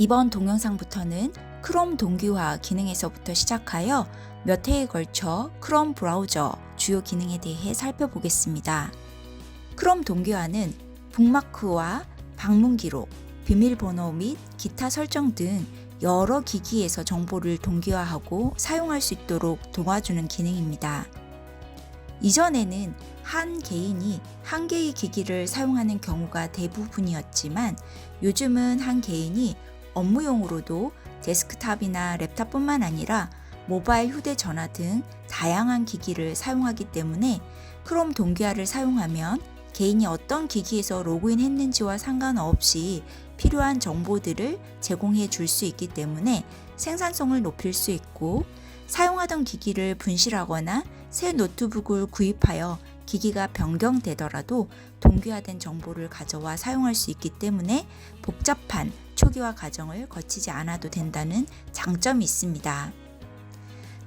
이번 동영상부터는 크롬 동기화 기능에서부터 시작하여 몇 회에 걸쳐 크롬 브라우저 주요 기능에 대해 살펴보겠습니다. 크롬 동기화는 북마크와 방문 기록, 비밀번호 및 기타 설정 등 여러 기기에서 정보를 동기화하고 사용할 수 있도록 도와주는 기능입니다. 이전에는 한 개인이 한 개의 기기를 사용하는 경우가 대부분이었지만 요즘은 한 개인이 업무용으로도 데스크탑이나 랩탑뿐만 아니라 모바일 휴대전화 등 다양한 기기를 사용하기 때문에 크롬 동기화를 사용하면 개인이 어떤 기기에서 로그인 했는지와 상관없이 필요한 정보들을 제공해 줄 수 있기 때문에 생산성을 높일 수 있고 사용하던 기기를 분실하거나 새 노트북을 구입하여 기기가 변경되더라도 동기화된 정보를 가져와 사용할 수 있기 때문에 복잡한 초기화 과정을 거치지 않아도 된다는 장점이 있습니다.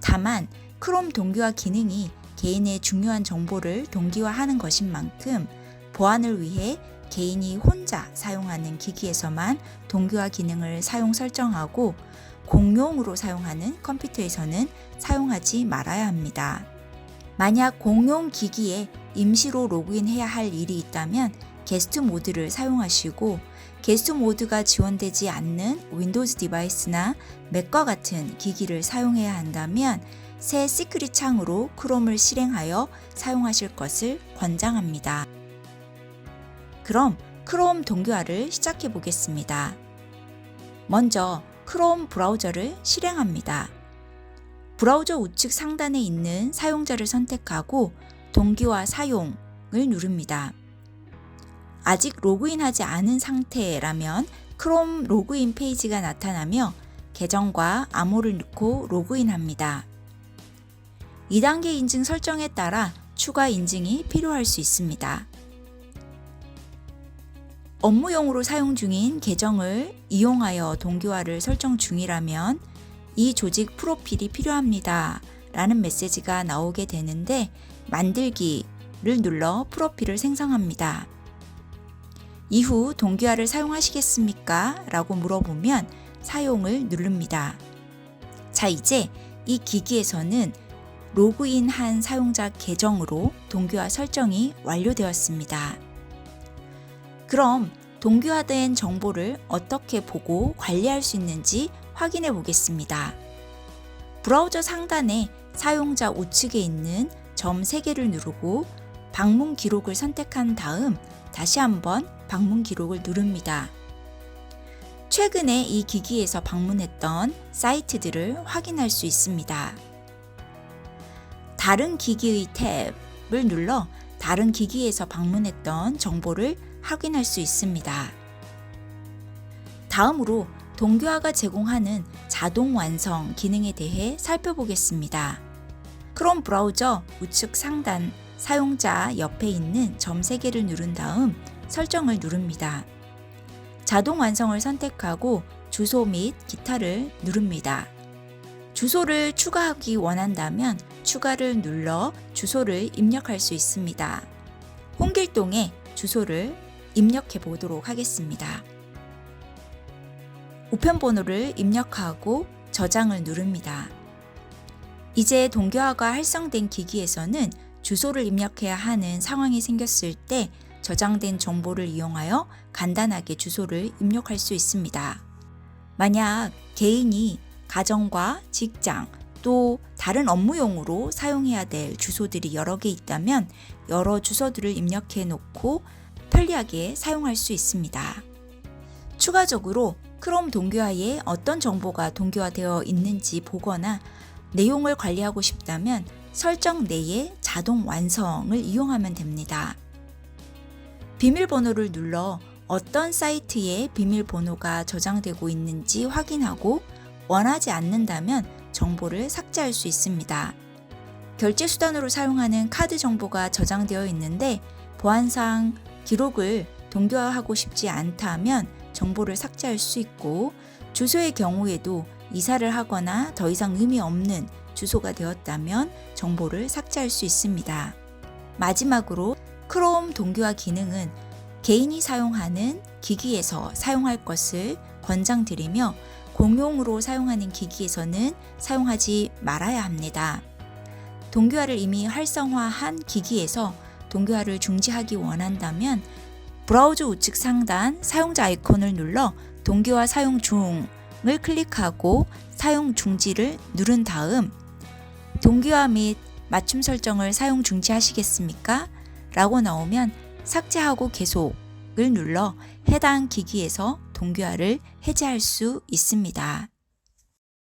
다만 크롬 동기화 기능이 개인의 중요한 정보를 동기화하는 것인 만큼 보안을 위해 개인이 혼자 사용하는 기기에서만 동기화 기능을 사용 설정하고 공용으로 사용하는 컴퓨터에서는 사용하지 말아야 합니다. 만약 공용 기기에 임시로 로그인해야 할 일이 있다면 게스트 모드를 사용하시고 게스트 모드가 지원되지 않는 윈도우즈 디바이스나 맥과 같은 기기를 사용해야 한다면 새 시크릿 창으로 크롬을 실행하여 사용하실 것을 권장합니다. 그럼 크롬 동기화를 시작해 보겠습니다. 먼저 크롬 브라우저를 실행합니다. 브라우저 우측 상단에 있는 사용자를 선택하고 동기화 사용을 누릅니다. 아직 로그인하지 않은 상태라면 크롬 로그인 페이지가 나타나며 계정과 암호를 넣고 로그인합니다. 2단계 인증 설정에 따라 추가 인증이 필요할 수 있습니다. 업무용으로 사용 중인 계정을 이용하여 동기화를 설정 중이라면 이 조직 프로필이 필요합니다. 라는 메시지가 나오게 되는데 만들기를 눌러 프로필을 생성합니다. 이후 동기화를 사용하시겠습니까? 라고 물어보면 사용을 누릅니다. 자, 이제 이 기기에서는 로그인한 사용자 계정으로 동기화 설정이 완료되었습니다. 그럼 동기화된 정보를 어떻게 보고 관리할 수 있는지 확인해 보겠습니다. 브라우저 상단에 사용자 우측에 있는 점 3개를 누르고 방문 기록을 선택한 다음 다시 한번 방문 기록을 누릅니다. 최근에 이 기기에서 방문했던 사이트들을 확인할 수 있습니다. 다른 기기의 탭을 눌러 다른 기기에서 방문했던 정보를 확인할 수 있습니다. 다음으로 동기화가 제공하는 자동 완성 기능에 대해 살펴보겠습니다. 크롬 브라우저 우측 상단 사용자 옆에 있는 점 3개를 누른 다음 설정을 누릅니다. 자동 완성을 선택하고 주소 및 기타를 누릅니다. 주소를 추가하기 원한다면 추가를 눌러 주소를 입력할 수 있습니다. 홍길동에 주소를 입력해 보도록 하겠습니다. 우편번호를 입력하고 저장을 누릅니다. 이제 동기화가 활성된 기기에서는 주소를 입력해야 하는 상황이 생겼을 때 저장된 정보를 이용하여 간단하게 주소를 입력할 수 있습니다. 만약 개인이 가정과 직장 또 다른 업무용으로 사용해야 될 주소들이 여러 개 있다면 여러 주소들을 입력해 놓고 편리하게 사용할 수 있습니다. 추가적으로 크롬 동기화에 어떤 정보가 동기화되어 있는지 보거나 내용을 관리하고 싶다면 설정 내에 자동 완성을 이용하면 됩니다. 비밀번호를 눌러 어떤 사이트에 비밀번호가 저장되고 있는지 확인하고 원하지 않는다면 정보를 삭제할 수 있습니다. 결제 수단으로 사용하는 카드 정보가 저장되어 있는데 보안상 기록을 동기화하고 싶지 않다면 정보를 삭제할 수 있고 주소의 경우에도 이사를 하거나 더 이상 의미 없는 주소가 되었다면 정보를 삭제할 수 있습니다. 마지막으로 크롬 동기화 기능은 개인이 사용하는 기기에서 사용할 것을 권장드리며 공용으로 사용하는 기기에서는 사용하지 말아야 합니다. 동기화를 이미 활성화한 기기에서 동기화를 중지하기 원한다면 브라우저 우측 상단 사용자 아이콘을 눌러 동기화 사용 중을 클릭하고 사용 중지를 누른 다음 동기화 및 맞춤 설정을 사용 중지하시겠습니까? 라고 나오면 삭제하고 계속을 눌러 해당 기기에서 동기화를 해제할 수 있습니다.